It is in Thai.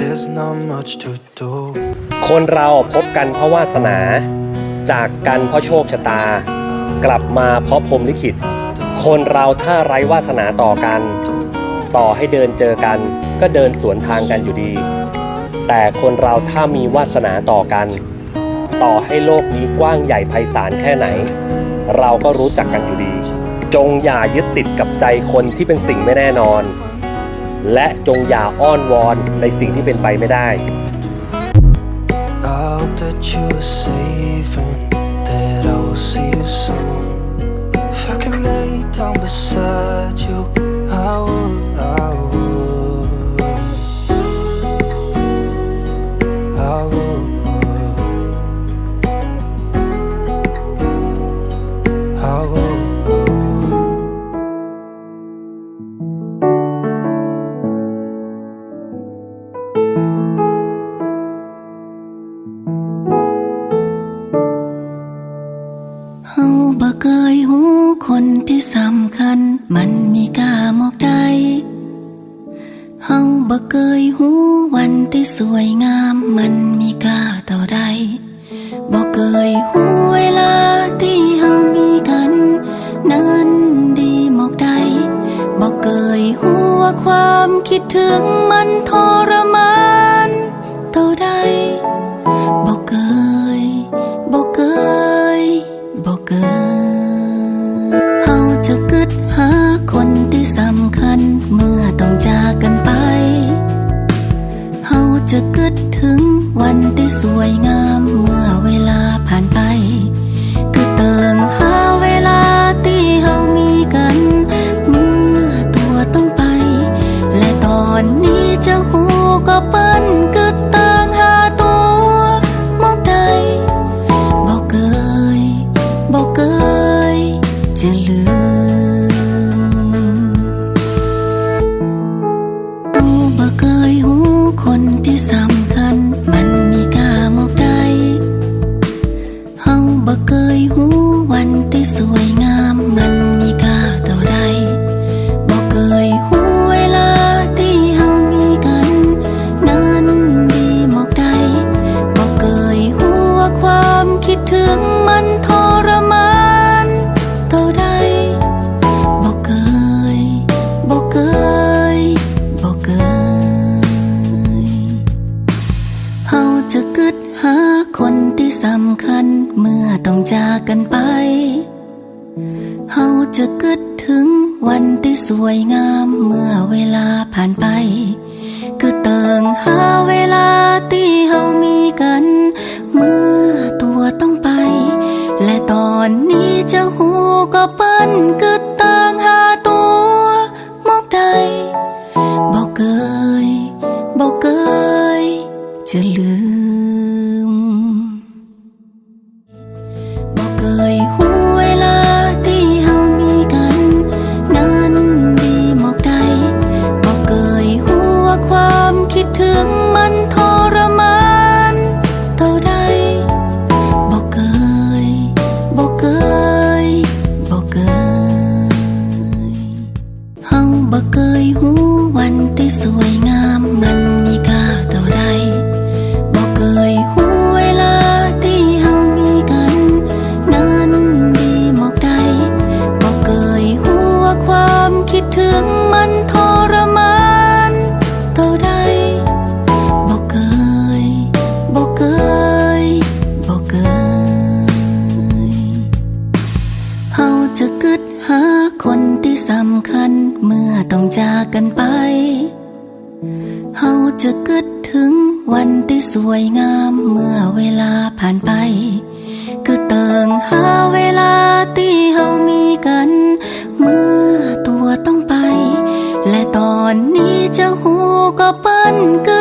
there's not much to do. คนเราพบกันเพราะวาสนา จากกันเพราะโชคชะตา กลับมาเพราะพรหมลิขิต คนเราถ้าไร้วาสนาต่อกัน ต่อให้เดินเจอกัน ก็เดินสวนทางกันอยู่ดี แต่คนเราถ้ามีวาสนาต่อกัน ต่อให้โลกนี้กว้างใหญ่ไพศาลแค่ไหน เราก็รู้จักกันอยู่ดี จงอย่ายึดติดกับใจคนที่เป็นสิ่งไม่แน่นอน และจงอย่าอ้อนวอนในสิ่งที่เป็นไปไม่ได้ I hope that you are safe and that I will see you soon. คนที่สำคัญมันมีกาหมอกใดเฮาบ่เคยหูวันที่สวยงามมันมีกาเท่าใดบ่เคยหูเวลาที่เฮามีกัน นั้นดีหมอกใดบ่เคยหูว่าความคิดถึงมันทร ฮาจะกึดถึงวันที่สวยงามเมื่อเวลาผ่านไป คือเติงหาเวลาที่เฮามีกัน เมื่อตัวต้องไป และตอนนี้จะหูก็เปิ้นกึดเติงหาตัวมองใดบอกเคยบอกเคยจะลืมเราบ่เคยหูคนที่ จากกันไป เฮาจะกึดถึงวันที่สวยงามเมื่อเวลาผ่านไปคือเติงหาเวลาที่เฮามีกัน เมื่อตัวต้องไป และตอนนี้จะหูก็เปิ้นคือต่างหาตัวมอกใดบอกเคยบอกเคยจะลืม จากกันไป เฮาจะกึดถึงวันที่สวยงามเมื่อเวลาผ่านไป คือเติงหาเวลาที่เฮามีกัน เมื่อตัวต้องไป และตอนนี้จะหูก็เปิ้นกึ